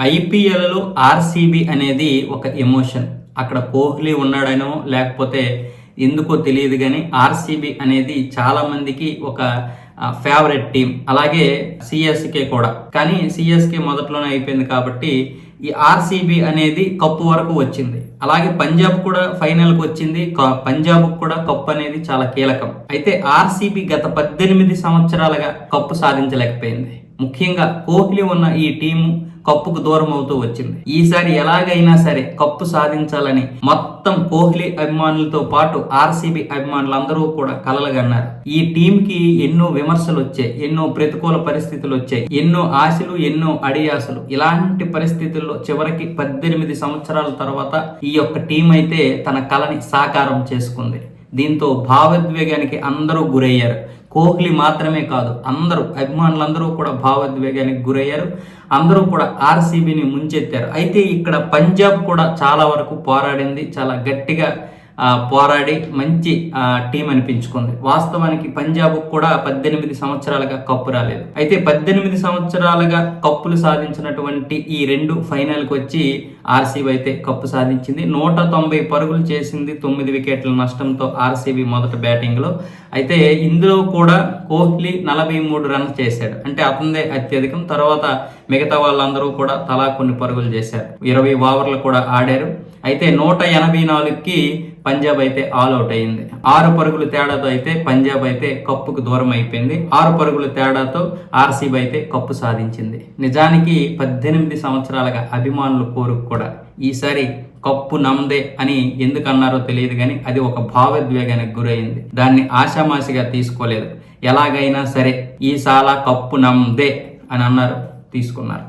ఐపీఎల్లో ఆర్సీబీ అనేది ఒక ఎమోషన్. అక్కడ కోహ్లీ ఉన్నాడనో లేకపోతే ఎందుకో తెలియదు కానీ ఆర్సీబీ అనేది చాలామందికి ఒక ఫేవరెట్ టీం అలాగే సిఎస్కే కూడా. కానీ సిఎస్కే మొదట్లోనే అయిపోయింది కాబట్టి ఈ ఆర్సీబీ అనేది కప్పు వరకు వచ్చింది. అలాగే పంజాబ్ కూడా ఫైనల్కి వచ్చింది. పంజాబ్ కూడా కప్పు అనేది చాలా కీలకం. అయితే ఆర్సీబీ గత పద్దెనిమిది సంవత్సరాలుగా కప్పు సాధించలేకపోయింది. ముఖ్యంగా కోహ్లీ ఉన్న ఈ టీము కప్పుకు దూరం అవుతూ వచ్చింది. ఈసారి ఎలాగైనా సరే కప్పు సాధించాలని మొత్తం కోహ్లీ అభిమానులతో పాటు ఆర్సీబీ అభిమానులందరూ కూడా కలలుగన్నారు. ఈ టీంకి ఎన్నో విమర్శలు వచ్చాయి ఎన్నో ప్రతికూల పరిస్థితులు వచ్చాయి ఎన్నో ఆశలు ఎన్నో అడియాసలు ఇలాంటి పరిస్థితుల్లో చివరికి పద్దెనిమిది సంవత్సరాల తర్వాత ఈ యొక్క టీం అయితే తన కళని సాకారం చేసుకుంది. దీంతో భావోద్వేగానికి అందరూ గురయ్యారు. కోహ్లీ మాత్రమే కాదు అందరూ అభిమానులందరూ కూడా భావోద్వేగానికి గురయ్యారు. అందరూ కూడా ఆర్సీబీని ముంచెత్తారు. అయితే ఇక్కడ పంజాబ్ కూడా చాలా వరకు పోరాడింది చాలా గట్టిగా పోరాడి మంచి టీం అనిపించుకుంది. వాస్తవానికి పంజాబ్ కూడా పద్దెనిమిది సంవత్సరాలుగా కప్పు రాలేదు. అయితే పద్దెనిమిది సంవత్సరాలుగా కప్పులు సాధించినటువంటి ఈ రెండు ఫైనల్కి వచ్చి ఆర్సీబీ అయితే కప్పు సాధించింది. నూట తొంభై పరుగులు చేసింది తొమ్మిది వికెట్ల నష్టంతో ఆర్సీబీ మొదట బ్యాటింగ్లో. అయితే ఇందులో కూడా కోహ్లీ నలభై మూడు రన్స్ చేశాడు. అంటే అతనిదే అత్యధికం. తర్వాత మిగతా వాళ్ళందరూ కూడా తలా కొన్ని పరుగులు చేశారు. ఇరవై ఓవర్లు కూడా ఆడారు. అయితే నూట ఎనభై నాలుగుకి పంజాబ్ అయితే ఆల్ అవుట్ అయింది. ఆరు పరుగుల తేడాతో అయితే పంజాబ్ అయితే కప్పుకు దూరం అయిపోయింది. ఆరు పరుగుల తేడాతో ఆర్సీబీ అయితే కప్పు సాధించింది. నిజానికి పద్దెనిమిది సంవత్సరాలుగా అభిమానులు కోరుకు కూడా ఈసారి కప్పు నమ్దే అని ఎందుకు అన్నారో తెలియదు కానీ అది ఒక భావోద్వేగానికి గురైంది. దాన్ని ఆషామాషిగా తీసుకోలేదు. ఎలాగైనా సరే ఈసాల కప్పు నమ్దే అని అన్నారు తీసుకున్నారు.